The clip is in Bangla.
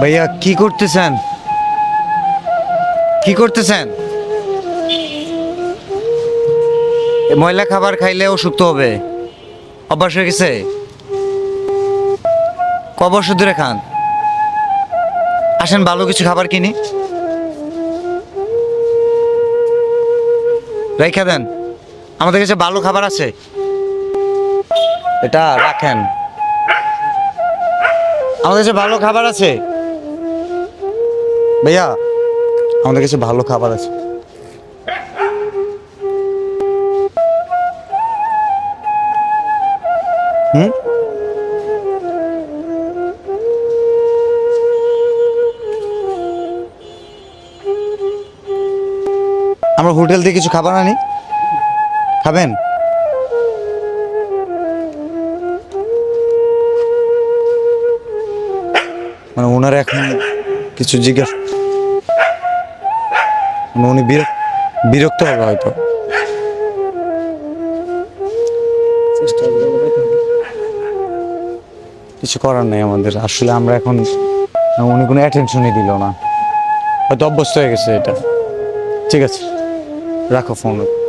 ভাইয়া, কি করতেছেন? কি করতেছেন? ময়লা খাবার খাইলে অসুস্থ হবে। অভ্যাস হয়ে গেছে? ক বছর ধরে খান? আসেন, ভালো কিছু খাবার কিনি। রেখে দেন। আমাদের কাছে ভালো খাবার আছে। এটা রাখেন। আমাদের কাছে ভালো খাবার আছে। ভাইয়া, আমাদের কাছে ভালো খাবার আছে। হুম? আমরা হোটেল থেকে কিছু খাবার আনি। খাবেন? মানে ওনারা এখন কিছু জিজ্ঞাসা উনি বিরক্ত বিরক্ত হবে হয়তো। কিছু করার নেই আমাদের। আসলে আমরা এখন উনি কোনো অ্যাটেনশনই দিল না। হয়তো অভ্যস্ত হয়ে গেছে এটা। ঠিক আছে। রাখো ফোন